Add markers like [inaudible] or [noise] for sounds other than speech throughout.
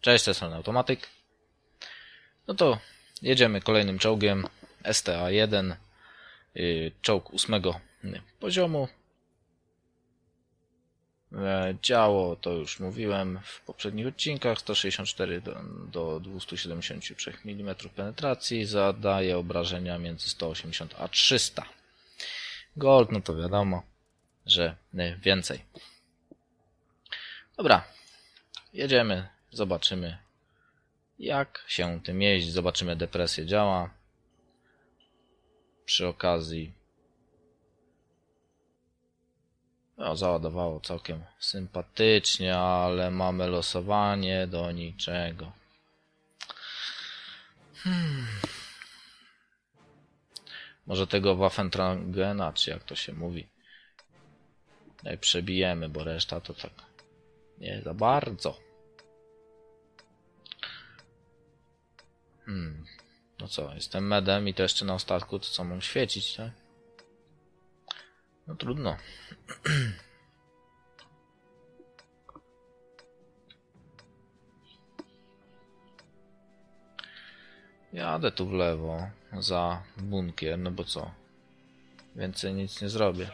Cześć, to jest Automatyk. No to jedziemy kolejnym czołgiem STA-1, yy, czołg ósmego poziomu. E, Działo, to już mówiłem w poprzednich odcinkach, 164 do, do 273 mm penetracji, zadaje obrażenia między 180 a 300. Gold, no to wiadomo, że e, więcej. Dobra, jedziemy, zobaczymy jak się tym jeździ, zobaczymy depresję działa. Przy okazji no, załadowało całkiem sympatycznie, ale mamy losowanie do niczego. Hmm. Może tego Waffentragena, czy jak to się mówi, przebijemy, bo reszta to tak nie za bardzo. Hmm. No co, jestem medem i to jeszcze na ostatku, to co mam świecić, tak? No trudno. [clears throat] Jadę tu w lewo za bunkier, no bo co? Więcej nic nie zrobię.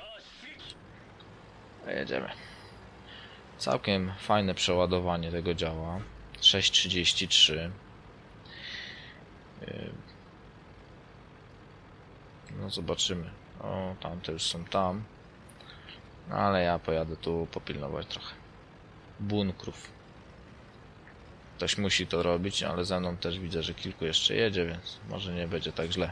A jedziemy. Całkiem fajne przeładowanie tego działa. 6.33. No zobaczymy. O, tamte już są tam. Ale ja pojadę tu popilnować trochę. Bunkrów. Ktoś musi to robić, ale ze mną też widzę, że kilku jeszcze jedzie, więc może nie będzie tak źle.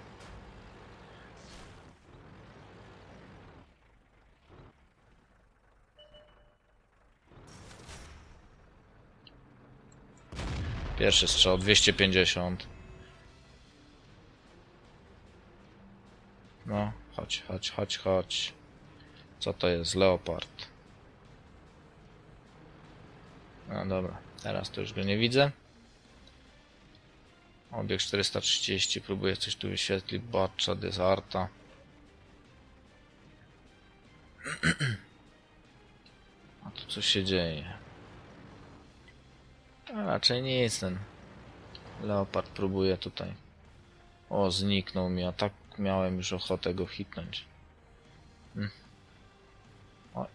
Pierwszy strzał 250. No, chodź, chodź, chodź, chodź. Co to jest? Leopard. No dobra, teraz to już go nie widzę. Obieg 430, próbuję coś tu wyświetlić. Batcha, Desarta. [clears throat] A tu co się dzieje? A raczej nie jest ten Leopard próbuje tutaj. O, zniknął mi, a tak miałem już ochotę go hitnąć. Hmm. O.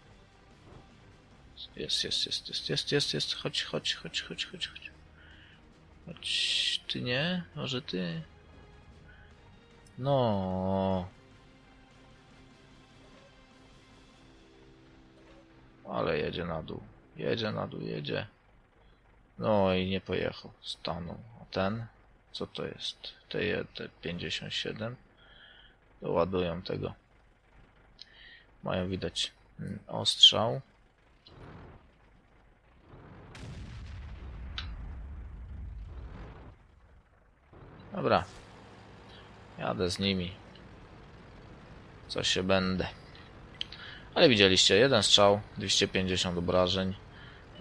Jest, jest, jest, jest, jest, jest, jest. Chodź, chodź, chodź, chodź, chodź, chodź. Chodź, ty nie? Może ty? No. Ale jedzie na dół. Jedzie na dół, jedzie. No i nie pojechał. Stanął. A ten? Co to jest? T57. Doładują tego. Mają widać mm, ostrzał. Dobra. Jadę z nimi. Co się będę. Ale widzieliście, jeden strzał, 250 obrażeń.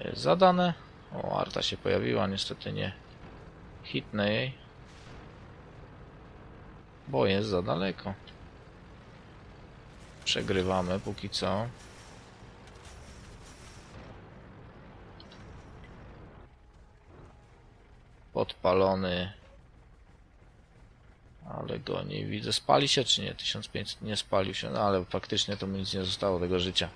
Jest zadane. O, Arta się pojawiła, niestety nie hitnę jej. Bo jest za daleko. Przegrywamy póki co. Podpalony. Ale go nie widzę. Spali się czy nie? 1500 nie spalił się, no ale faktycznie to mu nic nie zostało tego życia.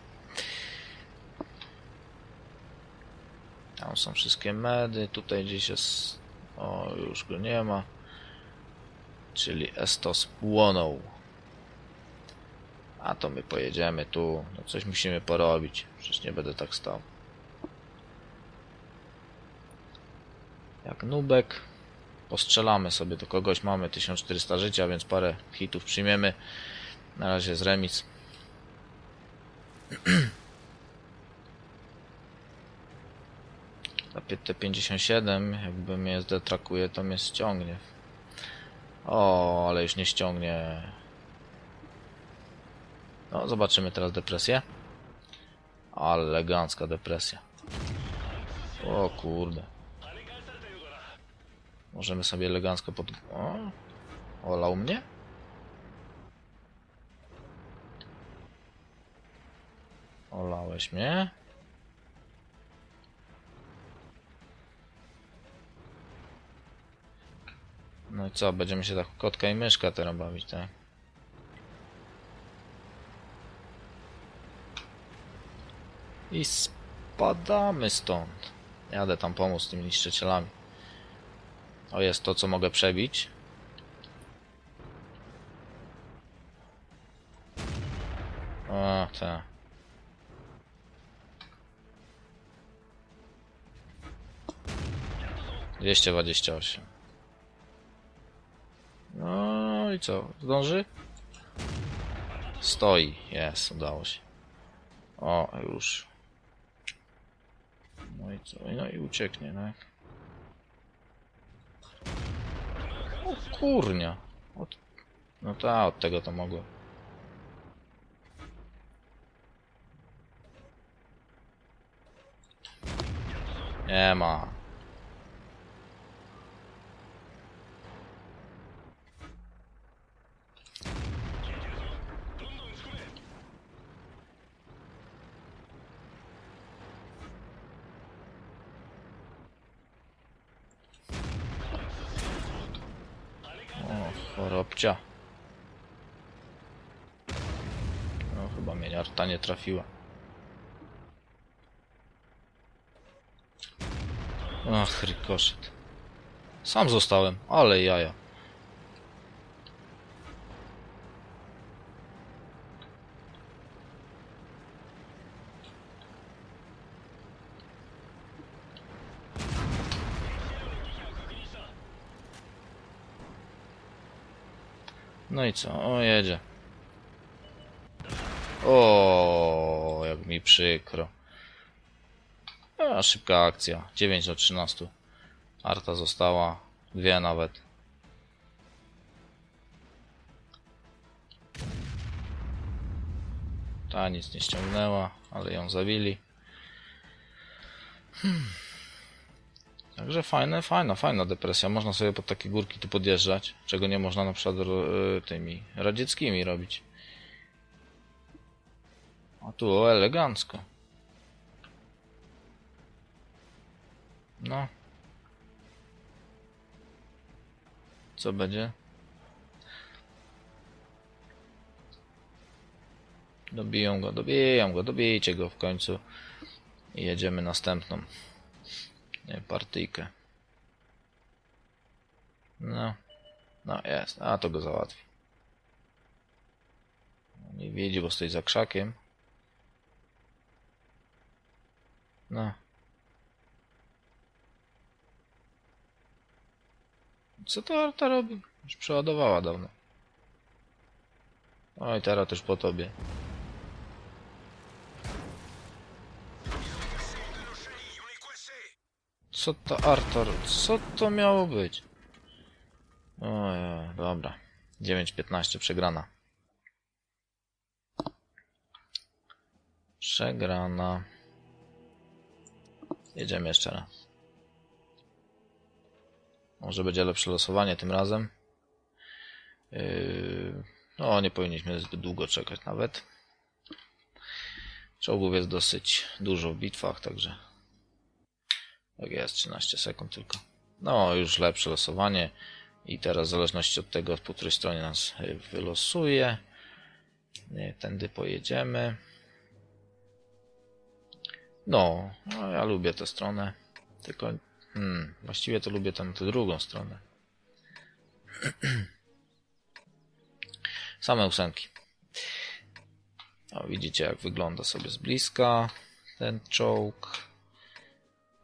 Tam są wszystkie medy, tutaj gdzieś jest... O, już go nie ma. Czyli Estos płonął. A to my pojedziemy tu. No coś musimy porobić. Przecież nie będę tak stał. Jak nubek. Postrzelamy sobie do kogoś. Mamy 1400 życia, więc parę hitów przyjmiemy. Na razie jest remis. [clears throat] Za T57, jakby mnie zdetrakuje, to mnie ściągnie. O, ale już nie ściągnie. No, zobaczymy teraz depresję. Ale elegancka depresja. O kurde. Możemy sobie elegancko pod... O, olał mnie? Olałeś mnie? No i co, będziemy się tak kotka i myszka teraz bawić, tak? I spadamy stąd. Jadę tam pomóc tymi niszczycielami. O, jest to, co mogę przebić. O, tak. Dwieście dwadzieścia osiem. I co? Zdąży? Stoi. Jest, udało się. O, już. No i co? No i ucieknie, tak? O kurnia. Od... No ta, od tego to mogło. Nie ma. O, chorobcia. No, chyba mnie arta nie trafiła. Ach, rykoszet. Sam zostałem, ale jaja. No i co? O, jedzie. O, jak mi przykro. A, szybka akcja. 9 do 13. Arta została. Dwie nawet. Ta nic nie ściągnęła, ale ją zabili. Hmm. Także fajne, fajna, fajna depresja. Można sobie pod takie górki tu podjeżdżać, czego nie można na przykład ro- tymi radzieckimi robić. A tu o, elegancko. No. Co będzie? Dobiją go, dobiją go, dobijcie go w końcu. I jedziemy następną partyjkę. No. No jest, a to go załatwi. Nie widzi, bo stoi za krzakiem. No. Co to Arta robi? Już przeładowała dawno. Oj, teraz też po tobie. Co to Artur? Co to miało być? Ojej, dobra. 9-15 przegrana. Przegrana. Jedziemy jeszcze raz. Może będzie lepsze losowanie tym razem. Yy, no, nie powinniśmy zbyt długo czekać nawet. Czołgów jest dosyć dużo w bitwach, także tak jest, 13 sekund tylko. No, już lepsze losowanie. I teraz w zależności od tego, po której stronie nas y, wylosuje, y, tędy pojedziemy. No, no ja lubię tę stronę. Tylko, hmm, właściwie to lubię tę, tę drugą stronę. [clears throat] Same ósemki. O, widzicie, jak wygląda sobie z bliska ten czołg.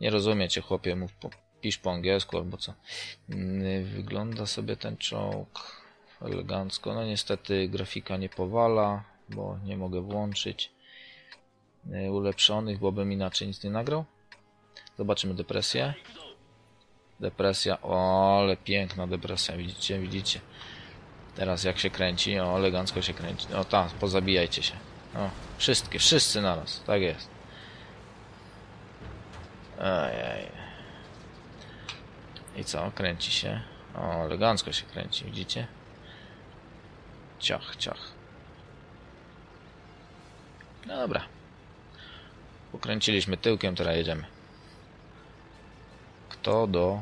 Nie rozumiecie, chłopie, mów po, pisz po angielsku albo co. Mm, Wygląda sobie ten czołg elegancko. No niestety grafika nie powala, bo nie mogę włączyć y, ulepszonych, bo bym inaczej nic nie nagrał. Zobaczymy depresję. Depresja, o, ale piękna depresja, widzicie, widzicie. Teraz jak się kręci, o, elegancko się kręci. O, tam, pozabijajcie się. O, wszystkie, wszyscy naraz, tak jest. Ojej. I co? Kręci się. O, elegancko się kręci, widzicie? Ciach, ciach. No dobra. Pokręciliśmy tyłkiem, teraz jedziemy. Kto do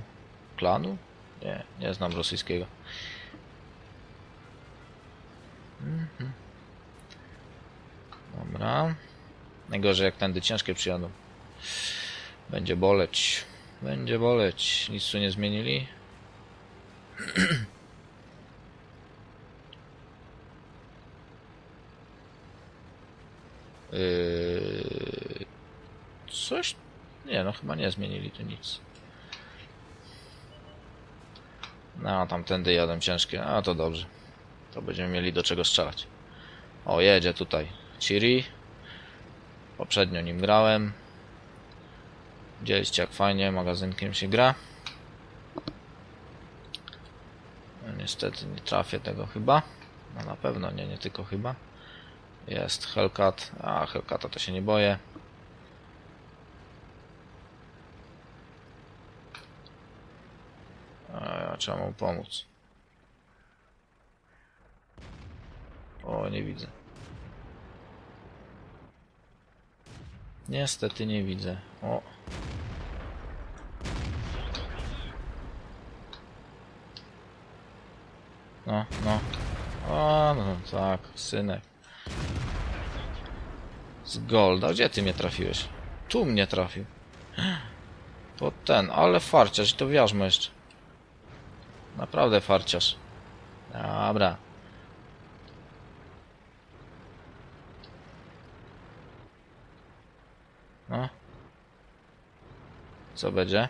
klanu? Nie, nie znam rosyjskiego. Mhm. Dobra. Najgorzej jak tędy ciężkie przyjadą. Będzie boleć. Będzie boleć. Nic tu nie zmienili? [clears throat] Yy... Coś? Nie, no chyba nie zmienili tu nic. No, tamtędy jadą ciężkie. A, to dobrze. To będziemy mieli do czego strzelać. O, jedzie tutaj. Ciri. Poprzednio nim grałem. Widzieliście jak fajnie magazynkiem się gra. No, niestety nie trafię tego chyba. No na pewno nie, nie tylko chyba. Jest Hellcat. A, Hellcata to się nie boję. A trzeba mu pomóc. O, nie widzę. Niestety nie widzę. O. No, no. O, no tak, synek. Z Golda. Gdzie ty mnie trafiłeś? Tu mnie trafił. [gasps] To ten, ale farciarz to wiarzmo jeszcze. Naprawdę farciarz. Dobra. No. Co będzie?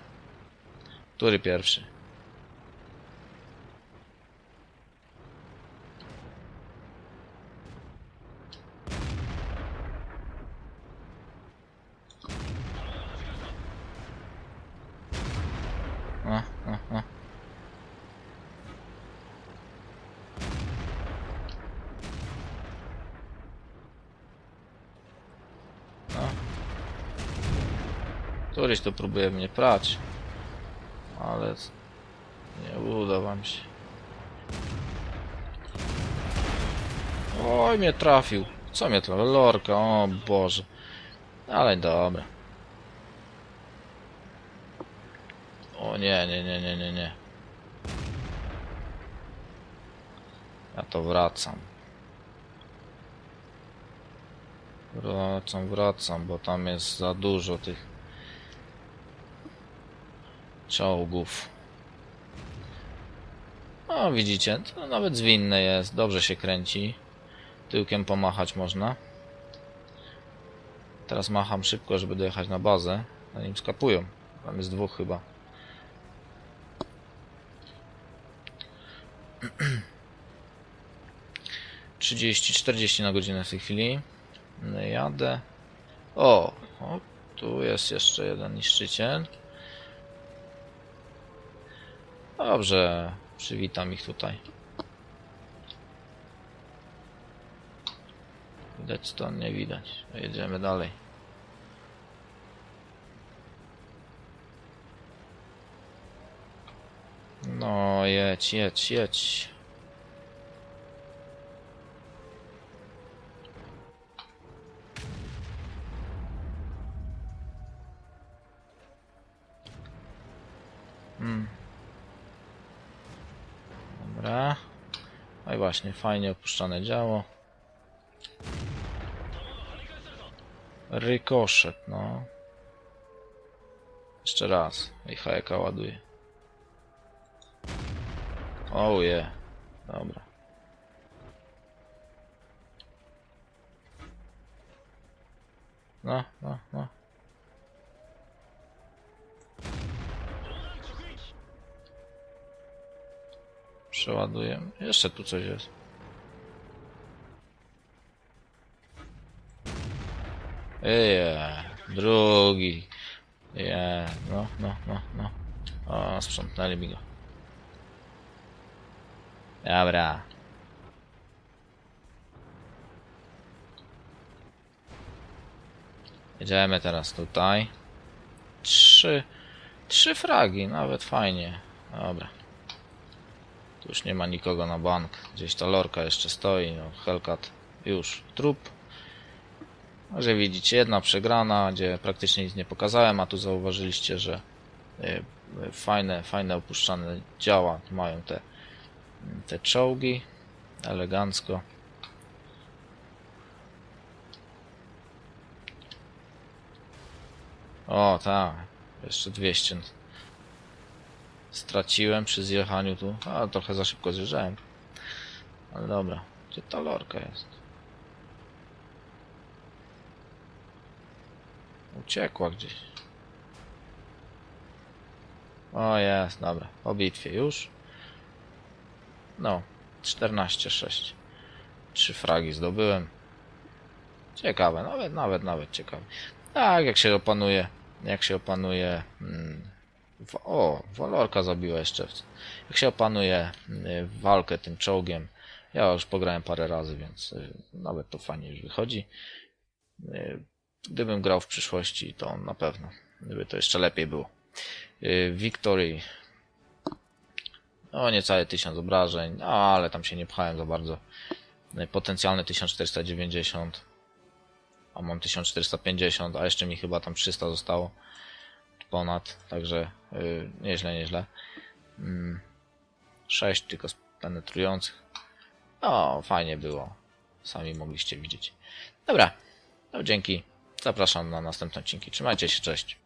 Który pierwszy? No, no, no. No. Któryś to próbuje mnie prać. Ale nie uda wam się. Oj, mnie trafił. Co mnie trafił? Lorka, o Boże. Ale dobra. O nie, nie, nie, nie, nie, nie. Ja to wracam. Wracam, wracam, bo tam jest za dużo tych czołgów. O, widzicie, to nawet zwinne jest, dobrze się kręci. Tyłkiem pomachać można. Teraz macham szybko, żeby dojechać na bazę, zanim skapują. Tam jest dwóch chyba. [clears throat] Trzydzieści, czterdzieści na godzinę w tej chwili. No, Jadę. O, o, tu jest jeszcze jeden niszczyciel. Dobrze, przywitam ich tutaj. Widać stąd, nie widać. Jedziemy dalej. No, jedź, jedź, jedź. Właśnie, fajnie opuszczane działo. Rykoszet, no. Jeszcze raz. I hajeka ładuje. Oh yeah. Dobra. No, no, no. Przeładuję. Jeszcze tu coś jest. Eee, drugi. Je, no, no, no, no. O, sprzątnęli mi go. Dobra. Jedziemy teraz tutaj. Trzy. Trzy fragi, nawet fajnie. Dobra. Już nie ma nikogo na bank. Gdzieś ta lorka jeszcze stoi. No, Hellcat już trup. Może widzicie, jedna przegrana, gdzie praktycznie nic nie pokazałem, a tu zauważyliście, że y, fajne, fajne opuszczane działa mają te, te czołgi elegancko. O, tak. Jeszcze 200. Straciłem przy zjechaniu tu. A, trochę za szybko zjeżdżałem. Ale dobra. Gdzie ta lorka jest? Uciekła gdzieś. O, jest, dobra. Po bitwie już. No, 14-6. Trzy fragi zdobyłem. Ciekawe, nawet, nawet, nawet ciekawe. Tak, jak się opanuje, jak się opanuje, mm, w, o, walorka zabiła jeszcze. Jak się opanuje y, walkę tym czołgiem, ja już pograłem parę razy, więc y, nawet to fajnie już wychodzi. Y, Gdybym grał w przyszłości, to na pewno, gdyby to jeszcze lepiej było. Victory, no niecałe 1000 obrażeń, no, ale tam się nie pchałem za bardzo. Potencjalne 1490 a mam 1450, a jeszcze mi chyba tam 300 zostało ponad, także yy, nieźle, nieźle. Mm, 6 tylko penetrujących. No, fajnie było. Sami mogliście widzieć. Dobra, no dzięki. Zapraszam na następne odcinki. Trzymajcie się, cześć.